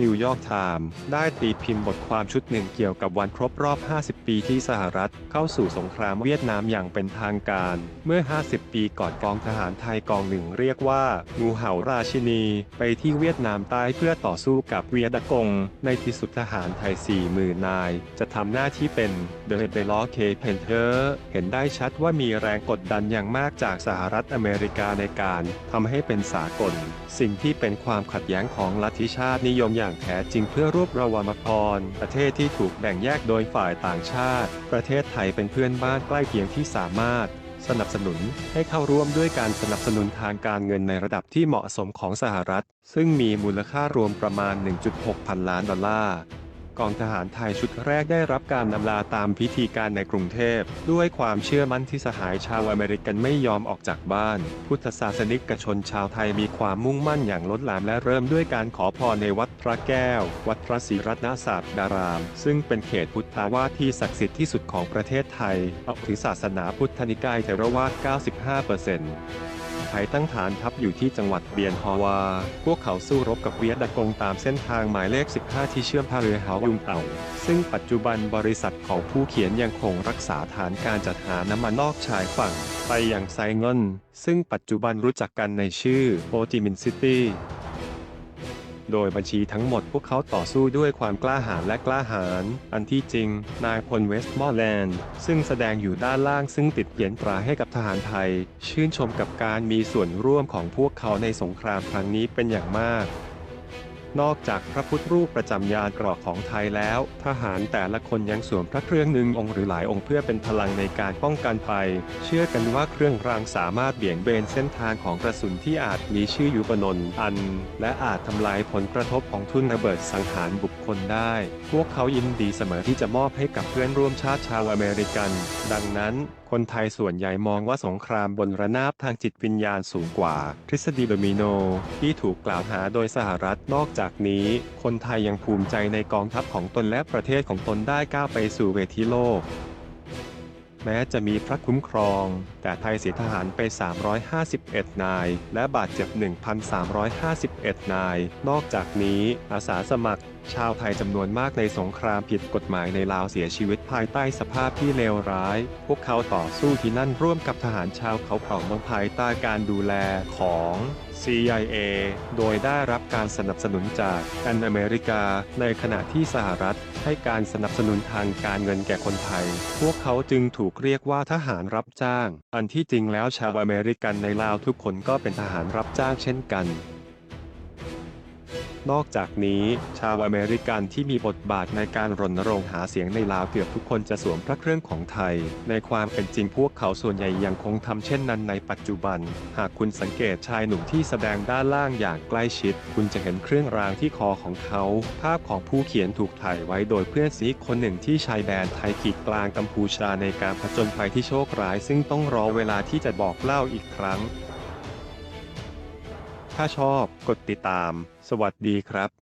นิวยอร์กไทม์ได้ตีพิมพ์บทความชุดหนึ่งเกี่ยวกับวันครบรอบ 50 ปีที่สหรัฐเข้าสู่สงครามเวียดนามอย่างเป็นทางการ เมื่อ 50 ปีก่อนกองทหารไทยกองหนึ่งเรียกว่างูเห่าราชินี ไปที่เวียดนามใต้เพื่อต่อสู้กับเวียดกง ในที่สุดทหารไทย 40,000 นาย จะทำหน้าที่เป็น The b e l o c a p e n t e r เห็นได้ชัดว่ามีแรงกดดันอย่างมากจากสหรัฐอเมริกาในการทำให้เป็นสากล สิ่งที่เป็นความขัดแย้งของลัทธิชาตินิยมอย่างแท้จริงเพื่อรวบรวมพรประเทศที่ถูกแบ่งแยกโดยฝ่ายต่างชาติ ประเทศไทยเป็นเพื่อนบ้านใกล้เคียงที่สามารถสนับสนุนให้เข้าร่วมด้วยการสนับสนุนทางการเงินในระดับที่เหมาะสมของสหรัฐ ซึ่งมีมูลค่ารวมประมาณ 1.6 พันล้านดอลลาร์ องทหารไทยชุดแรกได้รับการนำลาตามพิธีการในกรุงเทพ ด้วยความเชื่อมั่นที่สหายชาวอเมริกันไม่ยอมออกจากบ้าน พุทธศาสนิกชนชาวไทยมีความมุ่งมั่นอย่างล้นหลามและเริ่มด้วยการขอพรในวัดพระแก้ว วัดพระศรีรัตนศาสดาราม ซึ่งเป็นเขตพุทธาวาสที่ศักดิ์สิทธิ์ที่สุดของประเทศไทยเอาถือศาสนาพุทธนิกายเทรวาส95% ทยตั้งฐานทัพอยู่ที่จังหวัดเบียนฮอวา พวกเขาสู้รบกับเวียดกงตามเส้นทางหมายเลข 15 ที่เชื่อมท่าเรือหายุงเต่า ซึ่งปัจจุบันบริษัทของผู้เขียนยังคงรักษาฐานการจัดหาน้ำมันนอกชายฝั่ง ไปอย่างไซงอน ซึ่งปัจจุบันรู้จักกันในชื่อโฮจิมินห์ซิตี้ โดยบัญชีทั้งหมดพวกเขาต่อสู้ด้วยความกล้าหาญและกล้าหาญ อันที่จริง นายพลเวสต์มอร์แลนด์ ซึ่งแสดงอยู่ด้านล่างซึ่งติดเขียนตราให้กับทหารไทย ชื่นชมกับการมีส่วนร่วมของพวกเขาในสงครามครั้งนี้เป็นอย่างมาก นอกจากพระพุทธรูปประจำยานกราะของไทยแล้ว ทหารแต่ละคนยังสวมพระเครื่องหนึ่งองค์หรือหลายองค์เพื่อเป็นพลังในการป้องกันภัย เชื่อกันว่าเครื่องรางสามารถเบี่ยงเบนเส้นทางของกระสุนที่อาจมีชื่ออยู่บนนอัน และอาจทำลายผลกระทบของทุนระเบิดสังหารบุคคลได้ พวกเขายินดีเสมอที่จะมอบให้กับเพื่อนร่วมชาติชาวอเมริกัน ดังนั้นคนไทยส่วนใหญ่มองว่าสงครามบนระนาบทางจิตวิญญาณสูงกว่า ทฤษฎีโดมิโน ที่ถูกกล่าวหาโดยสหรัฐนอกจากากนี้ คนไทยยังภูมิใจในกองทัพของตนและประเทศของตนได้ก้าวไปสู่เวทีโลก แม้จะมีพระคุ้มครอง แต่ไทยเสียทหารไป 351 นาย และบาดเจ็บ 1,351 นาย นอกจากนี้อาสาสมัคร ชาวไทยจำนวนมากในสงครามผิดกฎหมายในลาวเสียชีวิตภายใต้สภาพที่เลวร้าย พวกเขาต่อสู้ที่นั่นร่วมกับทหารชาวเขาเผ่าเมืองภายใต้การดูแลของ CIA โดยได้รับการสนับสนุนจากแอนอเมริกา ในขณะที่สหรัฐให้การสนับสนุนทางการเงินแก่คนไทย พวกเขาจึงถูกเรียกว่าทหารรับจ้าง อันที่จริงแล้วชาวอเมริกันในลาวทุกคนก็เป็นทหารรับจ้างเช่นกัน นอกจากนี้ชาวอเมริกันที่มีบทบาทในการรณรงค์หาเสียงในลาวเกือบทุกคนจะสวมพระเครื่องของไทย ในความเป็นจริงพวกเขาส่วนใหญ่ยังคงทำเช่นนั้นในปัจจุบัน หากคุณสังเกตชายหนุ่มที่แสดงด้านล่างอย่างใกล้ชิด คุณจะเห็นเครื่องรางที่คอของเขา ภาพของผู้เขียนถูกถ่ายไว้โดยเพื่อนซีคนหนึ่งที่ชายแดนไทยขีดกลางกัมพูชาในการผจญภัยที่โชคร้าย ซึ่งต้องรอเวลาที่จะบอกเล่าอีกครั้ง ถ้าชอบกดติดตาม สวัสดีครับ